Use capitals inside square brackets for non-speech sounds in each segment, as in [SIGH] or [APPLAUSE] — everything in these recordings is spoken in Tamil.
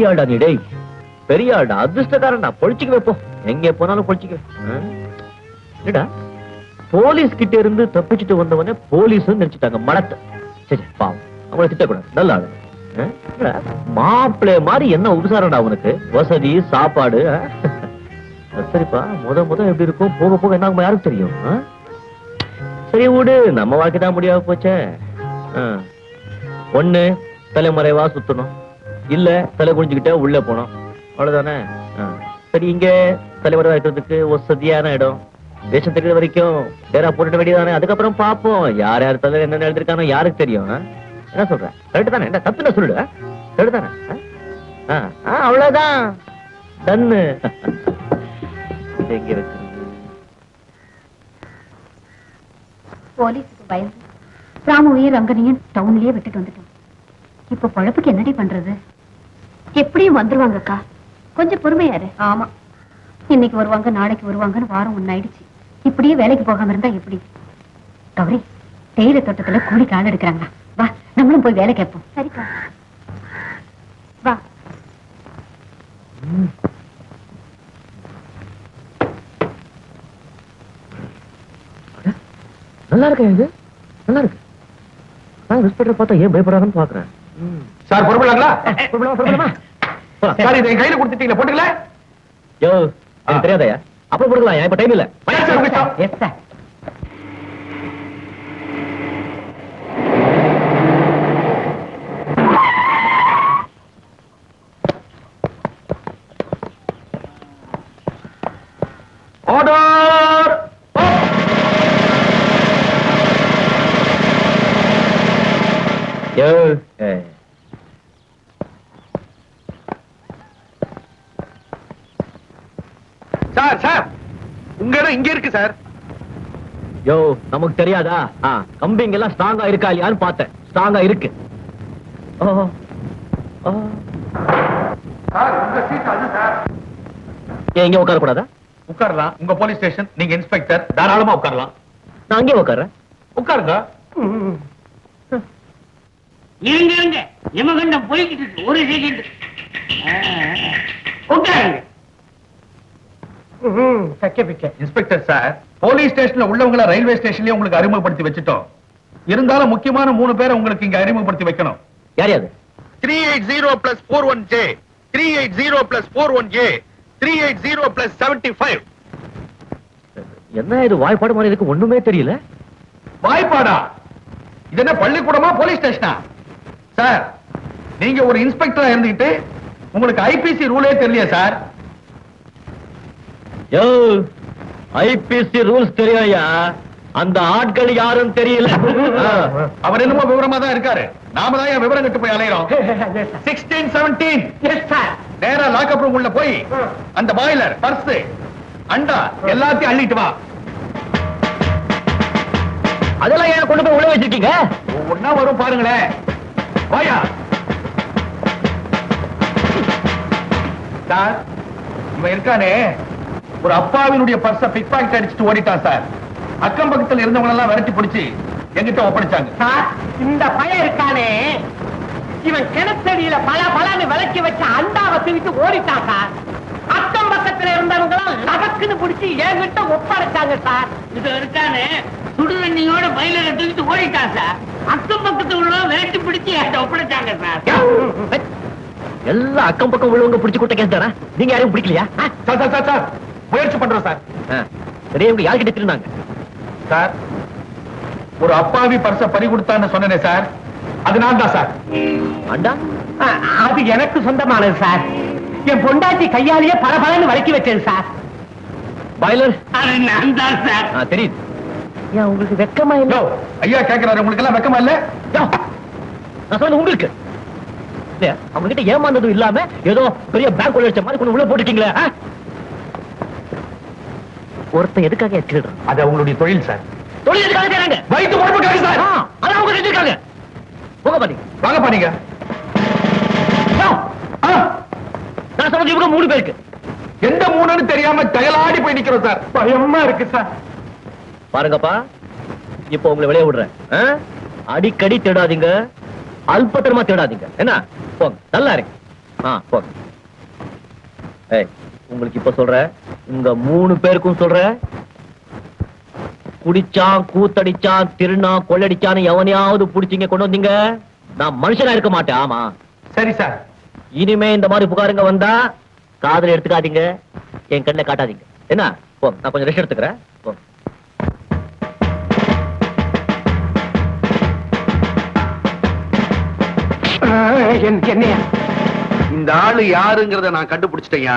பெரிய ஆள்டா நீ டேய். பெரிய ஆள்டா அதிர்ஷ்டக்காரன்டா. பொழிச்சுக்க வைப்போம். எங்க போனாலும் பொழிச்சுக்க என்னடா? போலீஸ் கிட்ட இருந்து தப்பிச்சுட்டு வந்தவனே போலீஸ் நினைச்சிட்டாங்க. மடத்தை. சரி பாவம். அவங்கள திட்டக்கூடாது. நல்ல ஆளு. மாப்பிள்ளை மாதிரி என்ன உபசாரம்டா அவனுக்கு? வசதி சாப்பாடு சரிப்பா. முத முத எப்படி இருக்கும்? போக போக என்ன யாருக்கு தெரியும்? சரி விடு. நம்ம வாழ்க்கை தான் முடியாம போச்சே. ஒண்ணு தலைமறைவா சுத்தணும். இல்ல தலை குனிஞ்சுக்கிட்டே உள்ள போனோம் அவ்வளவுதானே? சரி இங்க தலைமறைவா இருக்கிறதுக்கு வசதியான இடம். தேசம் தெரியுற வரைக்கும் டேரா போட்டுட வேண்டியதானே அதுக்கப்புறம் பாப்போம் யார் யார் தலைவர் என்ன எழுதிருக்கானோ யாருக்கு தெரியும் என்ன சொல்றேன் கரெக்ட் தானே? என்ன தப்பு சொல்லு கரெக்ட் தானே? ஆ, அவ்வளவுதான். டன்னு எங்க இருக்கு? போலீஸுக்கு பயந்து ராமுவையும் ரங்கனையும் டவுன்லயே விட்டுட்டு வந்துட்டோம். இப்ப பழப்புக்கு என்னடி பண்றது? எப்படியும் வந்துருவாங்க அக்கா கொஞ்சம் பொறுமையாரு ஆமா. இன்னைக்கு வருவாங்க நாளைக்கு வருவாங்கன்னு வாரம் ஒன்னு ஆயிடுச்சு. இப்படியே வேலைக்கு போகாம இருந்தா எப்படி? கௌரி தேயிலை தோட்டத்துல கூலிக்கு ஆள் எடுக்கிறாங்க வா நம்மளும் போய் வேலை கேட்போம். சரிக்கா. வா. நல்லா இருக்கா இது? நல்லா இருக்கு. நான் இன்ஸ்பெக்டர் பார்த்தா ஏன் பயப்படுறாங்கன்னு பாக்குறேன் சார் பொறுப்பலாங்களா. சார் இதை கையில கொடுத்துட்டீங்களா போட்டுக்கல? யோ தெரியாதயா? அப்புறம் கொடுக்கலாம் இப்ப டைம் இல்ல Yes, sir, okay, sir. Yes sir order யோ ஏய். Sir sir. உங்க இடம் இங்க இருக்கு சார். யோ நமக்கு தெரியாதா? கம்பிங்க எல்லாம் ஸ்ட்ராங்கா இருக்கா இல்லையான்னு பார்த்தேன். ஸ்ட்ராங்கா இருக்கு. ஏன் இங்க உட்கார கூடாதா உட்காரலாம். உங்க போலீஸ் ஸ்டேஷன் நீங்க இன்ஸ்பெக்டர் தாராளமா உட்காரலாம். நான் அங்கேயே உட்கார்றேன். உட்காருங்க. இருங்க இருங்க யமகண்டம் போய்கிட்டு இருக்கு. ஒரு செகண்ட் உட்காருங்க. இன்ஸ்பெக்டர் சார் போலீஸ் ஸ்டேஷன்ல உள்ளவங்கள ரயில்வே ஸ்டேஷன்லயே உங்களுக்கு அறிமுகப்படுத்தி வச்சுட்டோம். இருந்தாலும் முக்கியமான மூணு பேரை உங்களுக்கு இங்க அறிமுகப்படுத்தி வைக்கணும். யார் யாது three eight zero plus four one J three eight zero plus four one A three eight zero plus seventy five என்ன இது வாய்ப்பாடு மாதிரி இருக்கு ஒண்ணுமே தெரியல? வாய்ப்பாடா? இது என்ன பள்ளிக்கூடமா போலீஸ் ஸ்டேஷனா? சார் நீங்க ஒரு இன்ஸ்பெக்டரா இருந்துகிட்டு உங்களுக்கு ஐபிசி ரூலே தெரியலையா சார். யோ ஐபிசி ரூல்ஸ் தெரியாயா? அந்த ஆட்கள் யாரும் தெரியல. அவர் என்னமோ விவரமா தான் இருக்காரு. நாம தான் விவரம் கட்டு போய் அலையிறோம். [LAUGHS] சிக்ஸ்டீன் செவன்டீன் நேரா லாக்அப் ரூம் உள்ள போய் அந்த பாய்லர் பர்ஸ் அண்டா எல்லாத்தையும் அள்ளிட்டு வா. அதெல்லாம் ஏன் கொண்டு போய் உள்ள வச்சிருக்கீங்க? ஒன்னா வரும் பாருங்களேன். வாயா. சார் இவன் இருக்கானே. ஒரு அப்பாவினுடைய பர்ஸ பிக் பாக்கெட் அடிச்சுட்டு ஓடிட்டான் சார் அக்கம் பக்கத்துல இருந்தவங்க எல்லாம் விரட்டி பிடிச்சு எங்கிட்ட ஒப்படைச்சாங்க. சார் இந்த பையன் இருக்கானே? இவன் கிணத்தடியில பல பலன்னு விளக்கி வச்ச அண்டாவை தூக்கிட்டு ஓடிட்டான் சார் அக்கம் பக்கத்துல இருந்தவங்க எல்லாம் லகக்குன்னு பிடிச்சி என்கிட்ட ஒப்படைச்சாங்க சார் இது இருக்கானே. சுடுதண்ணியோட பயில தூக்கிட்டு ஓடிட்டான் சார் அக்கம் பக்கத்துல உள்ள விரட்டி பிடிச்சி என்கிட்ட ஒப்படைச்சாங்க சார் எல்லாம் அக்கம் பக்கம் உள்ளவங்க பிடிச்சு கூட்ட கேஸ் தானே? நீங்க யாரையும் பிடிக்கலையா? சார் சார் சார் முயற்சி பண்றோம் சார். சரி இவங்க யார்கிட்ட திருந்தாங்க? சார் ஒரு அப்பாவி பர்ஸ பறி கொடுத்தான்னு சொன்னனே சார். அது நான் தான் சார். அண்டா அது எனக்கு சொந்தமானது சார். என் பொண்டாட்டி கையாலேயே பல பலன்னு விளக்கி வச்சது சார். பாய்லர்? அது நான் தான் சார். ஆ, தெரியுது ஏன் உங்களுக்கு வெக்கமா இல்ல? யோ, ஐயா கேக்குறாரு உங்களுக்கு எல்லாம் வெக்கமா இல்ல? நான் சொன்னது உங்களுக்கு. அவங்க கிட்ட ஏமாந்ததும் இல்லாம ஏதோ பெரிய பேங்க் கொள்ள மாதிரி கொண்டு உள்ள போட்டுருக்கீங்களே ஆ? ஒருத்தன் எதுக்காக திருடுறான்? அது அவங்களுடைய தொழில் சார். தொழில் எதுக்காக செய்றாங்க வயிற்று பொறுப்புக்காக சார். ஆ, அதான் அவங்க செஞ்சிருக்காங்க போக பாத்தீங்க வாங்க பாருங்க நான் சொன்னது இவங்க மூணு பேருக்கு. எந்த மூணுன்னு தெரியாம தயலாடி போய் நிக்கிறோம் சார். பயமா இருக்கு சார். பாருங்கப்பா இப்போ உங்களை வெளியே விடுறேன்? அடிக்கடி தேடாதீங்க. அல்பத்தனமா தேடாதீங்க. என்ன? போங்க நல்லா இருக்கு. ஆ போங்க. ஏய் உங்களுக்கு இப்ப சொல்ற உங்க மூணு பேருக்கும் சொல்ற. குடிச்சான் கூத்தடிச்சான் திருநா கொள்ளடிச்சான்னு எவனையாவது புடிச்சீங்க கொண்டு வந்தீங்க? நான் மனுஷனா இருக்க மாட்டேன் ஆமா. சரி சார். இனிமே இந்த மாதிரி புகாருங்க வந்தா காதுல எடுத்துக்காதீங்க என் கண்ணில் காட்டாதீங்க. என்ன? போ நான் கொஞ்சம் ரெஸ்ட் எடுத்துக்கிறேன். போ. என்னையா? இந்த ஆளு யாருங்கிறத நான் கண்டுபிடிச்சிட்டேயா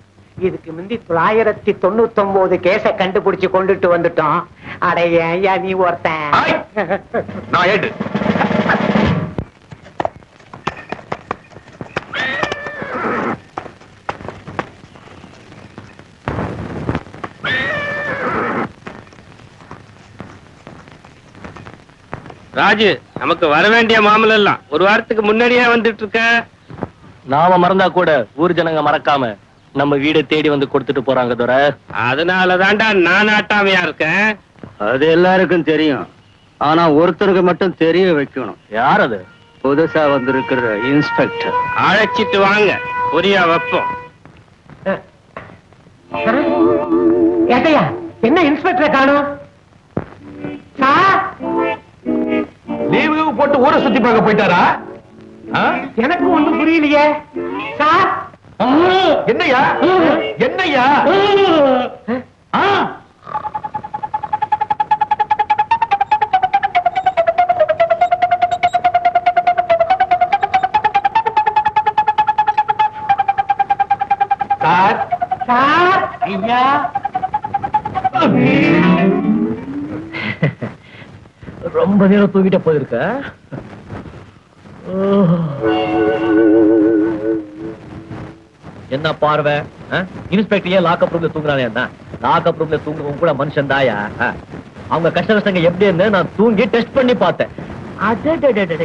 இதுக்கு முந்தி தொள்ளாயிரத்தி தொண்ணூத்தி ஒன்பது கேஸ கண்டுபிடிச்சு கொண்டுட்டு வந்துட்டோம். அடைய ஐயா நீ. ஒருத்தன்? ராஜு நமக்கு வர வேண்டிய மாமலம் எல்லாம் ஒரு வாரத்துக்கு முன்னாடியே வந்துட்டு இருக்க. நாம மறந்தா கூட ஊர் ஜனங்க மறக்காம நம்ம வீடை தேடி வந்து கொடுத்துட்டு போறாங்க துரை அதனால தாண்டா நான் ஆட்டாமையா இருக்கேன். அது எல்லாருக்கும் தெரியும். ஆனா ஒருத்தருக்கு மட்டும் தெரிய வைக்கணும். யார் அது? புதுசா வந்திருக்கிற இன்ஸ்பெக்டர். அழைச்சிட்டு வாங்க. புரியா வைப்போம் ஏட்டையா என்ன இன்ஸ்பெக்டரை காணும்? சார்? லீவு போட்டு ஊரை சுத்தி பார்க்க போயிட்டாரா? எனக்கு ஒண்ணும் புரியலையே. சார்? என்னய்யா ஆ? சார். சார் ஐயா. ரொம்ப நேரம் தூங்கிட்ட போயிருக்க? என்ன பார்வை? இன்ஸ்பெக்டர் ஏன் லாக்அப் ரூம்ல தூங்குறானே என்ன? லாக்அப் ரூம்ல தூங்குறவங்க கூட மனுஷன் தாயா அவங்க கஷ்ட கஷ்டங்க எப்படி இருந்து நான் தூங்கி டெஸ்ட் பண்ணி பார்த்தேன்.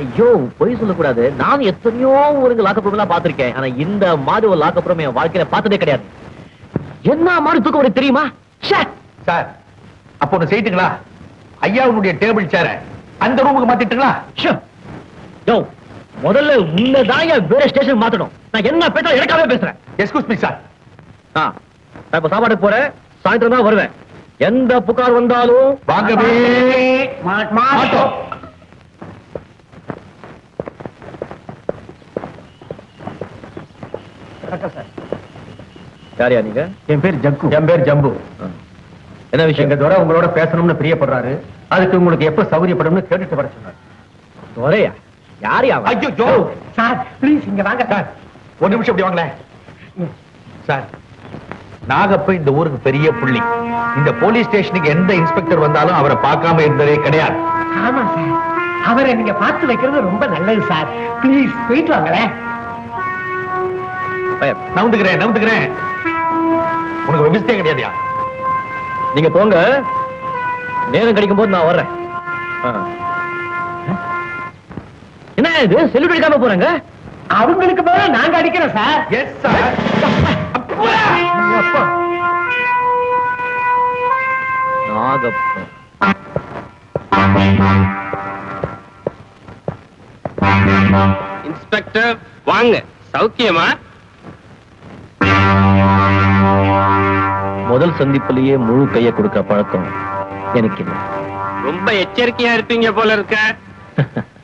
ஐயோ பொய் சொல்லக்கூடாது. நான் எத்தனையோ ஊருங்க லாக்அப் ரூம்லாம் பார்த்திருக்கேன். ஆனா இந்த மாதிரி ஒரு லாக்அப் ரூம் என் வாழ்க்கையில பார்த்ததே கிடையாது. என்ன மாதிரி தூக்கம் உனக்கு தெரியுமா! சார் அப்போ ஒண்ணு செய்துங்களா? ஐயாவுடைய டேபிள் சேர அந்த ரூமுக்கு மாத்திட்டுங்களா! யோ, முதல்ல உன்னதான் என் வேற ஸ்டேஷன் மாத்தணும். நான் என்ன பேச எனக்காவே பேசுறேன். எஸ்கூஸ் மீ சார் ஆ, நான் இப்ப சாப்பாடு போறேன். சாயந்தரம் தான் வருவேன். எந்த புகார் வந்தாலும் வாங்கவே மாட்டோம். யாரியா நீங்க? என் பேர் ஜக்கு. என் பேர் ஜம்பு. என்ன விஷயம்? எங்க துரை உங்களோட பேசணும்னு பிரியப்படுறாரு. அதுக்கு உங்களுக்கு எப்ப சௌகரியப்படும்னு கேட்டுட்டு வர சொன்னார். துரையா? யாரியா அவன்? ஐயோ ஜோ சார் ப்ளீஸ் இங்க வாங்க சார். ஒரு நிமிஷம் இப்படி வாங்களேன். சார் நாகப்ப இந்த ஊருக்கு பெரிய புள்ளி. இந்த போலீஸ் ஸ்டேஷனுக்கு எந்த இன்ஸ்பெக்டர் வந்தாலும் அவரை பார்க்காம இருந்ததே கிடையாது. ஆமா சார். அவரை நீங்க பார்த்து வைக்கிறது ரொம்ப நல்லது சார். ப்ளீஸ் போயிட்டு வாங்களேன். நவுந்துக்கிறேன் நவுந்துக்கிறேன். உனக்கு விபஸ்தே கிடையாதுயா? நீங்க போங்க. நேரம் கிடைக்கும் போது நான் வர்றேன். என்ன இது? செல்லுட் அடிக்காம போறேங்க. அவங்களுக்கு போல நாங்க அடிக்கிறோம் சார். எஸ் சார் இன்ஸ்பெக்டர் வாங்க. சௌக்கியமா? முதல் சந்திப்பிலேயே முழு கையை கொடுக்க பழக்கம் எனக்கு ரொம்ப எச்சரிக்கையா இருப்பீங்க போல இருக்க. [LAUGHS]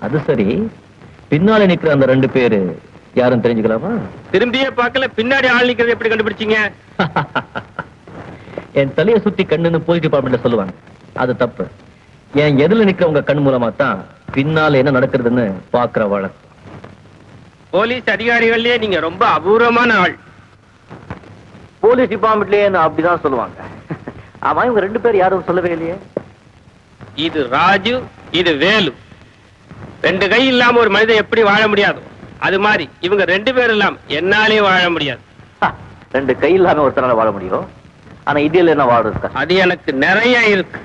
அது சரி. பின்னால நிக்கிற அந்த ரெண்டு பேரு யாரும் தெரிஞ்சுக்கலாமா? திரும்பியே பார்க்கல பின்னாடி ஆள் நிக்கிறது எப்படி கண்டுபிடிச்சீங்க? [LAUGHS] என் தலையை சுத்தி கண்ணுன்னு போலீஸ் டிபார்ட்மெண்ட்ல சொல்லுவாங்க. அது தப்பு. என் எதிரில் நிக்கிறவங்க கண் மூலமா தான் பின்னால என்ன நடக்கிறதுன்னு பாக்குற வழக்கம். போலீஸ் அதிகாரிகள்லயே நீங்க ரொம்ப அபூர்வமான ஆள். போலீஸ் டிபார்ட்மெண்ட்லயே என்ன அப்படிதான் சொல்லுவாங்க. [LAUGHS] ஆமா இவங்க ரெண்டு பேர் யாரும் சொல்லவே இல்லையே. இது ராஜு இது வேலு. ரெண்டு கை இல்லாம ஒரு மனிதன் எப்படி வாழ முடியாது? அது மாதிரி இவங்க ரெண்டு பேர் இல்லாம என்னாலே வாழ முடியாது. ரெண்டு கை இல்லாம ஒருத்தனால வாழ முடியும். ஆனா இந்தியால என்ன இருக்கா? அது எனக்கு நிறைய இருக்கு.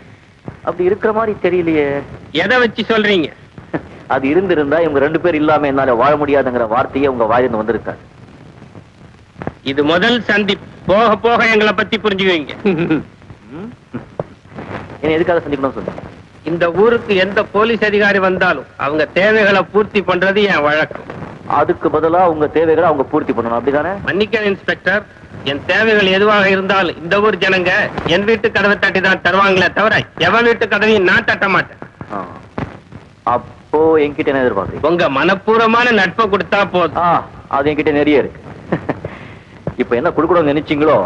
அப்படி இருக்கிற மாதிரி தெரியலையே. எதை வச்சு சொல்றீங்க? அது இருந்திருந்தா இவங்க ரெண்டு பேர் இல்லாம என்னால வாழ முடியாதுங்கிற வார்த்தையே உங்க வாயிலிருந்து வந்திருக்காது இது முதல் சந்தி போக போக எங்களை பத்தி புரிஞ்சுக்குவீங்க. என்ன எதுக்காக சந்திக்கணும் சொல்லுங்க இந்த ஊருக்கு எந்த போலீஸ் அதிகாரி வந்தாலும் அவங்க தேவைகளை பூர்த்தி பண்றது என் வழக்கம். அதுக்கு பதிலா உங்க தேவைகளை அவங்க பூர்த்தி பண்ணணும். அப்படிதானே? மன்னிக்க இன்ஸ்பெக்டர். என் தேவைகள் எதுவாக இருந்தாலும் இந்த ஊர் ஜனங்க என் வீட்டு கதவை தட்டி தான் தருவாங்களே தவிர எவன் வீட்டு கதவையும் நான் தட்ட மாட்டேன். அப்போ என்கிட்ட என்ன எதிர்பார்க்குறீங்க? உங்க மனப்பூர்வமான நட்பை கொடுத்தா போதும். அது என்கிட்ட நிறைய இருக்கு. இப்ப என்ன கொடுக்கணும்னு நினைச்சீங்களோ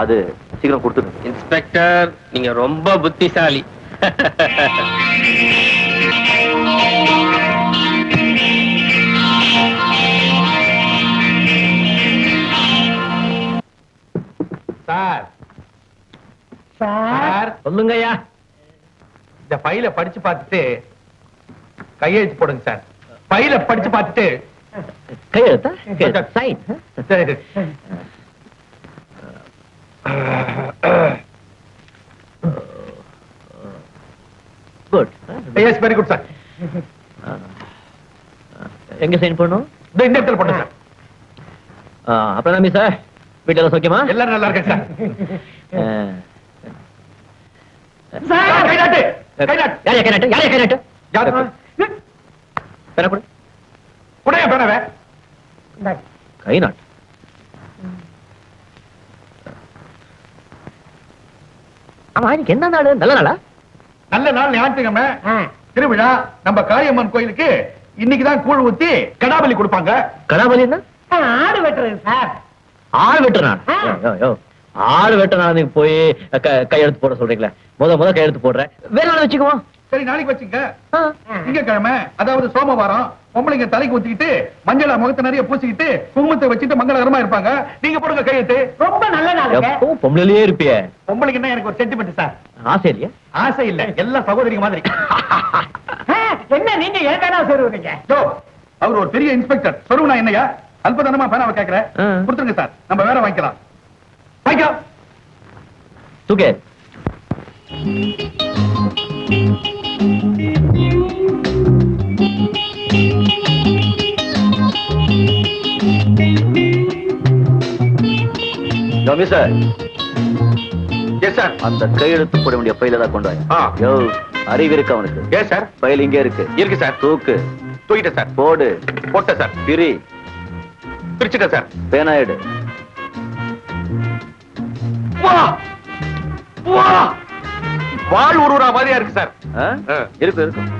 அது சீக்கிரம் கொடுத்துருங்க இன்ஸ்பெக்டர் நீங்க ரொம்ப புத்திசாலி. சார். சார். சொல்லுங்கய்யா. இந்த ஃபைல படிச்சு பார்த்துட்டு கையெழுத்து போடுங்க சார். ஃபைல படிச்சு பார்த்துட்டு கையெழுத்தா? கையெழுத்தா? சைன். சரி. எஸ் வெரி குட் சார் எங்க சைன் பண்ணணும் இந்த இந்த இடத்துல போடுங்க சார் அப்புறம் நம்பி சார் வீட்டுல சௌக்கியமா? எல்லாரும் நல்லா இருக்கேன் சார் ஆ. கை நாட்டு கை நாட்டு யாரையா கை நாட்டு யாரையா கை நாட்டு யாரு பேர கொடு. குடைய பேனவே கை நாட்டு ஆமா இன்னைக்கு என்ன நாள்? நல்ல நாளா? நல்ல நாள் ஞாயிற்றுக்கிழமை. திருவிழா நம்ம காளியம்மன் கோயிலுக்கு இன்னைக்கு தான் கூழ் ஊத்தி கடாபலி கொடுப்பாங்க. கடாபலி ஆடு வெட்டுறது சார். ஆறு வெட்டுற நாள். ஆ. யோ, யோ, யோ. ஆறு வெட்டுற நாள் நீங்க போய் க- கையெழுத்து போட சொல்றீங்களே. முத முத கையெழுத்து போடுறேன். வேற நாள் வச்சுக்குவோம். சரி நாளைக்கு வச்சுங்க ஆ. திங்கக்கிழமை அதாவது சோமவாரம் பொம்பளைங்க தலைக்கு ஊத்திக்கிட்டு மஞ்சள முகத்தை நிறைய பூசிக்கிட்டு குங்குமத்தை வச்சுட்டு மங்களகரமா இருப்பாங்க. நீங்க போடுங்க கையெழுத்து ரொம்ப நல்ல எப்பவும் பொம்பளையிலேயே இருப்பியே. பொம்பளைங்கன்னா எனக்கு ஒரு சென்டிமெண்ட் சார் ஆசை இல்லையா? ஆசை இல்ல. எல்லாம் சகோதரிங்க மாதிரி. என்ன நீங்க ஏதானா சொல்லுவீங்க அவர் ஒரு பெரிய இன்ஸ்பெக்டர் சொல்லுவா என்னையா? அல்பதனமா பேனாவை கேக்குறேன் ஆ. கொடுத்துருங்க சார் நம்ம வேற வாங்கிக்கலாம். வாங்கிக்கலாம் தூக்கே சார் எஸ் சார் அந்த கையெழுத்து போட வேண்டிய பையில தான் கொண்டு ஆ. யோ அறிவு இருக்கு அவனுக்கு. எஸ் சார் பைல் இங்கே இருக்கு. இருக்கு சார் தூக்கு. தூக்கிட்டேன் சார் போடு. போட்டேன் சார் பிரி. பிரிச்சுட்டேன் சார் பேனாயிடு. வா! வா! வாழ் உருவா மாதிரியா இருக்கு சார்? ஆ. இருக்கு இருக்கும்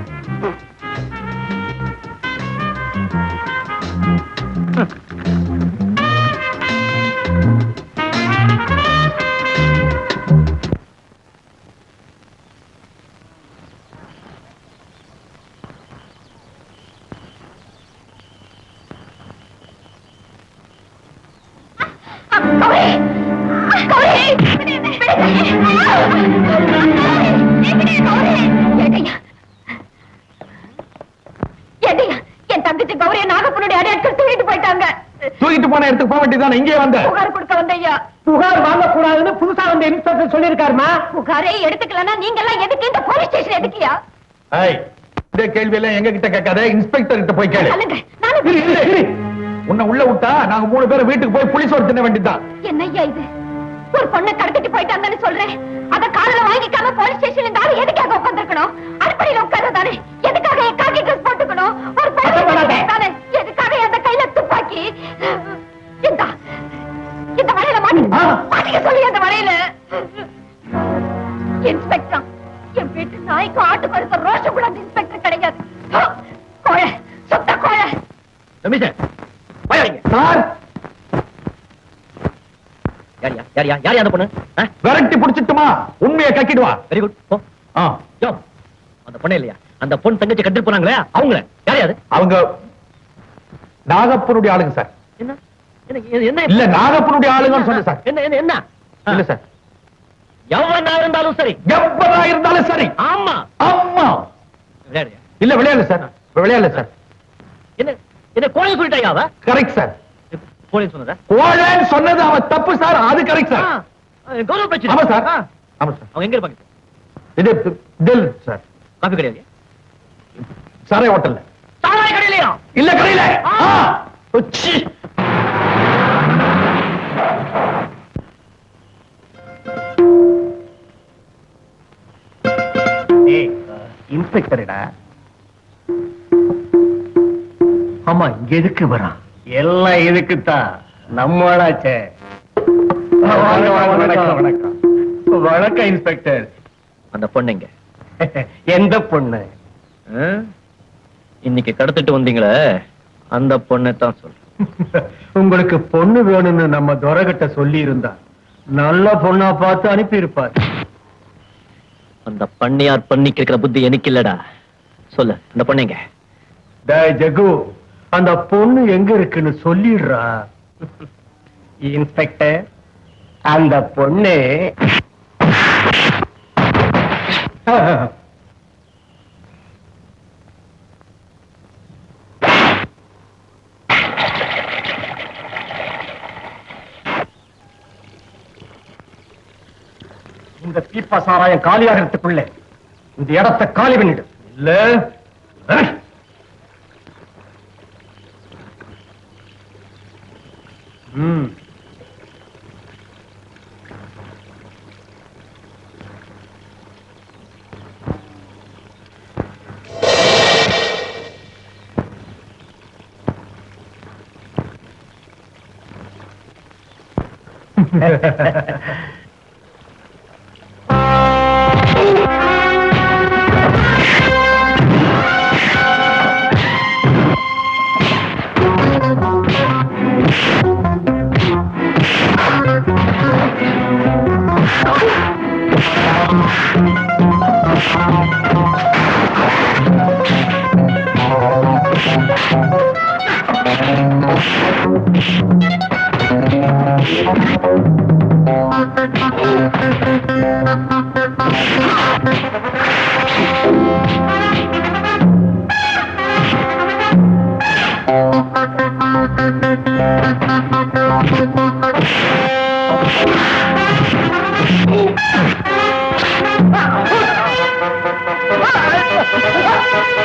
வேண்டியதானே இங்கே வந்த புகார் கொடுக்க வந்தையா புகார் வாங்க கூடாதுன்னு புதுசா வந்த இன்ஸ்பெக்டர் சொல்லிருக்காருமா புகாரே எடுத்துக்கலன்னா நீங்க எல்லாம் எதுக்கு இந்த போலீஸ் ஸ்டேஷன் எதுக்கியா ஏய், இந்த கேள்வி எல்லாம் எங்க கிட்ட கேட்காத இன்ஸ்பெக்டர் கிட்ட போய் கேளு. உன்னை உள்ள விட்டா நாங்க மூணு பேரும் வீட்டுக்கு போய் புளிசோறு தின்ன வேண்டியதுதான். என்னய்யா இது? ஒரு பொண்ணை கடத்திட்டு போயிட்டாங்கன்னு சொல்றேன். அத காதல வாங்கிக்காம போலீஸ் ஸ்டேஷன்ல இந்த ஆளு எதுக்காக உட்கார்ந்திருக்கணும்? அடுப்படியில உட்கார்றதானே? எதுக்காக என் காக்கி ட்ரெஸ் போட்டுக்கணும்? ஒரு தானே எதுக்காக அந்த கையில துப்பாக்கி? இந்த. இந்த வலையில. மாட்டிக்க சொல்லி அந்த வலையில. இன்ஸ்பெக்டர் என் வீட்டு நாய்க்கும் ஆட்டுக்கு இருக்க ரோஷம் கூட அந்த இன்ஸ்பெக்டர் கிடையாது. ஹ! கோழை சுத்த கோழை. தம்பி சார். வாயாடிங்க. சார் யாரியா யாரியா யாரியா அந்த பொண்ணு? விரட்டி புடிச்சிட்டுமா உண்மையை கக்கிடுவா வெரி குட் போ. ஆ, யோ அந்த பொண்ணு இல்லையா? அந்த பொண்ணு தங்கச்சி கட்டிட்டு போனாங்களே அவங்கள. யாரையா அது? அவங்க நாகப்பனுடைய ஆளுங்க சார். என்ன? இல்ல நாகப்பனுடைய ஆளுங்கன்னு சொல்லு சார். என்ன என்ன என்ன? இல்ல சார். எவனா இருந்தாலும் சரி. எப்பதா இருந்தாலும் சரி. ஆமா. இல்ல விளையாடல சார். விளையாடல சார். என்ன என்ன கோழி சொல்லிட்டாயா அவ? Correct sir. கோழி சொன்னதா? கோழன்னு சொன்னது அவன் தப்பு சார். அது கரெக்ட் சார். கௌரவ பிரச்சனை. ஆமா சார். ஆமா சார். அவங்க எங்க இருப்பாங்க? இது சார். கிடையாது சாரை ஹோட்டல்ல. சாராய கடையிலையா? இல்ல கடையில. இன்ஸ்பெக்டர்டா ஆமா இங்க எதுக்கு வரான் எல்லாம் இதுக்குத்தான் நம்மளாச்சே. வணக்கம் வணக்கம் வணக்கம் வணக்கம். இன்ஸ்பெக்டர். அந்த பொண்ணுங்க [LAUGHS] எந்த பொண்ணு? இன்னைக்கு கடத்திட்டு வந்தீங்களே அந்த பொண்ணை தான் சொல்றேன். [LAUGHS] உங்களுக்கு பொண்ணு வேணும்னு நம்ம துரகிட்ட சொல்லி இருந்தா நல்ல பொண்ணா பார்த்து அனுப்பி இருப்பார் அந்த பண்ணியார் பண்ணிக்கு இருக்கிற புத்தி எனக்கு இல்லடா. சொல்லு அந்த பொண்ணுங்க ஜகு அந்த பொண்ணு எங்க இருக்குன்னு சொல்லிடுறா. இன்ஸ்பெக்டர் அந்த பொண்ணு. [LAUGHS] இந்த பீப்பா சாராயம் காலியாகிறதுக்குள்ள இந்த இடத்தை காலி பண்ணிடு. இல்ல. அஹ். [LAUGHS] ம் [LAUGHS]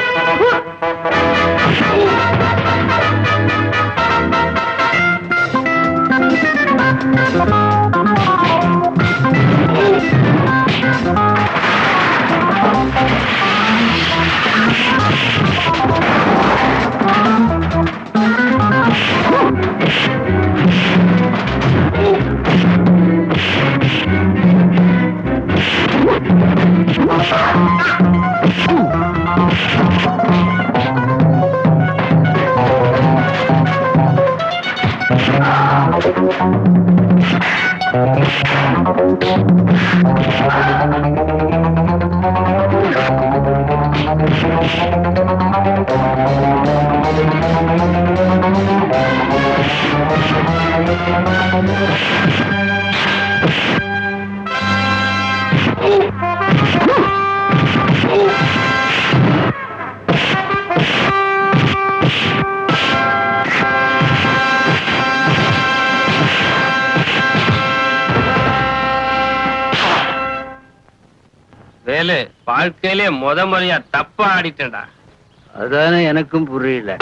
வேலு வாழ்க்கையிலே முத முறையா தப்பா ஆடிட்டேன்டா. அதானே எனக்கும் புரியல.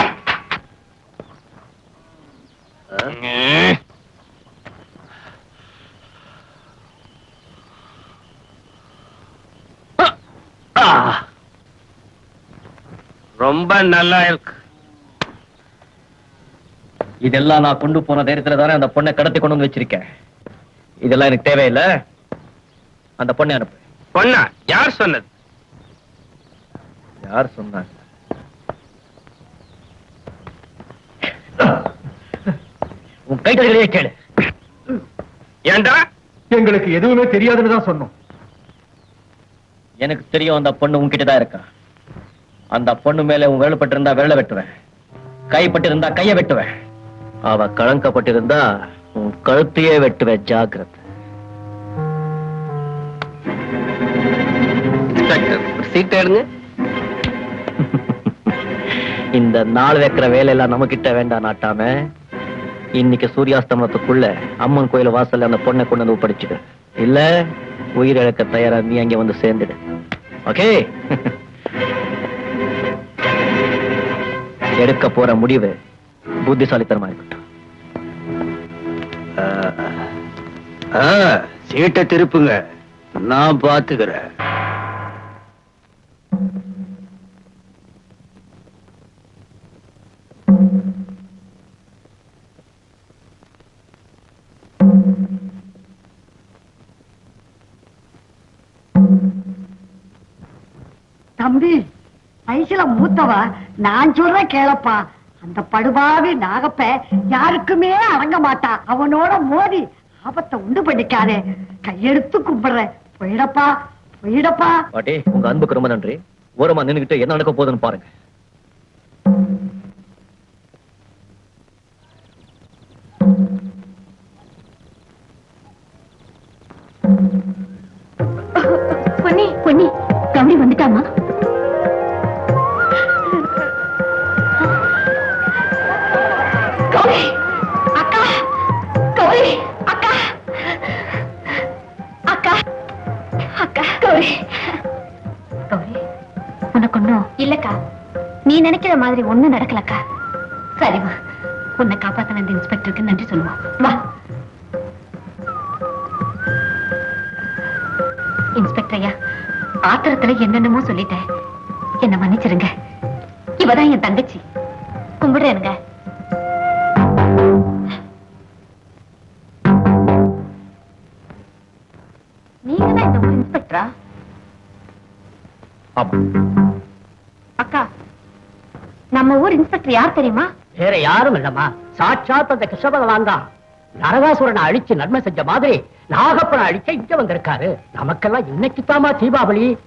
ரொம்ப நல்லா இருக்கு. இதெல்லாம் நான் கொண்டு போன தைரியத்துல தானே அந்த பொண்ணை கடத்தி கொண்டு வந்து வச்சிருக்கேன். இதெல்லாம் எனக்கு தேவையில்லை. அந்த பொண்ணை அனுப்பு. பொண்ணா யார் சொன்னது? யார் சொன்னாங்க? உன் கைகளிலேயே கேளு. ஏண்டா? எங்களுக்கு எதுவுமே தெரியாதுன்னு தான் சொன்னோம். எனக்கு தெரியும் அந்த பொண்ணு உன்கிட்ட தான் இருக்கா. அந்த பொண்ணு மேல உன் விரல் பட்டிருந்தா விரல வெட்டுவேன். கைப்பட்டிருந்தா கைய வெட்டுவேன். அவ கலங்கப்பட்டிருந்தா உன் கழுத்தையே வெட்டுவேன் ஜாக்கிரதை. இன்ஸ்பெக்டர் எடுங்க. இந்த நாள் வைக்கிற வேலையெல்லாம் நம்ம கிட்ட வேண்டாம் நாட்டாம. இன்னைக்கு சூரியாஸ்தமனத்துக்குள்ள அம்மன் கோயில வாசல்ல அந்த பொண்ணை கொண்டு வந்து ஒப்படைச்சிடு. இல்ல உயிரிழக்க தயாரா நீ அங்க வந்து சேர்ந்துடு. ஓகே? எடுக்க போற முடிவு புத்திசாலித்தனமா இருக்கட்டும். சீட்டை திருப்புங்க. நான் பாத்துக்கிறேன் வயசுல நான் சொல்றேன் கேளப்பா. அந்த படுபாவி நாகப்ப யாருக்குமே அடங்க மாட்டா. அவனோட மோதி ஆபத்தை உண்டு பண்ணிக்காதே. கையெடுத்து கும்பிடுறேன் போயிடப்பா போயிடப்பா. பாட்டி உங்க அன்புக்கு ரொம்ப நன்றி. ஓரமா நின்னுகிட்டு என்ன நடக்க போகுதுன்னு பாருங்க. நினைக்கிற மாதிரி ஒண்ணு நடக்கலக்கா. சரிம்மா. உன்னை காப்பாத்த வந்த இன்ஸ்பெக்டருக்கு நன்றி சொல்லுவோம். வா. இன்ஸ்பெக்டர் ஐயா ஆத்திரத்துல என்னென்னமோ சொல்லிட்டேன். என்ன மன்னிச்சிருங்க. இவதான் என் தங்கச்சி. கும்பிடுறேனுங்க நீங்க தான் இந்த இன்ஸ்பெக்டரா? ஆமா. நம்ம யார் தெரியுமா? வேற யாரும் இல்லம்மா. சாட்சாத் அந்த கிருஷ்ணபகவான் தான். நரகாசுரனை அழிச்சு நன்மை செஞ்ச மாதிரி நாகப்பனை அழிக்க இங்க வந்திருக்காரு. நமக்கெல்லாம் இன்னைக்கு தீபாவளி.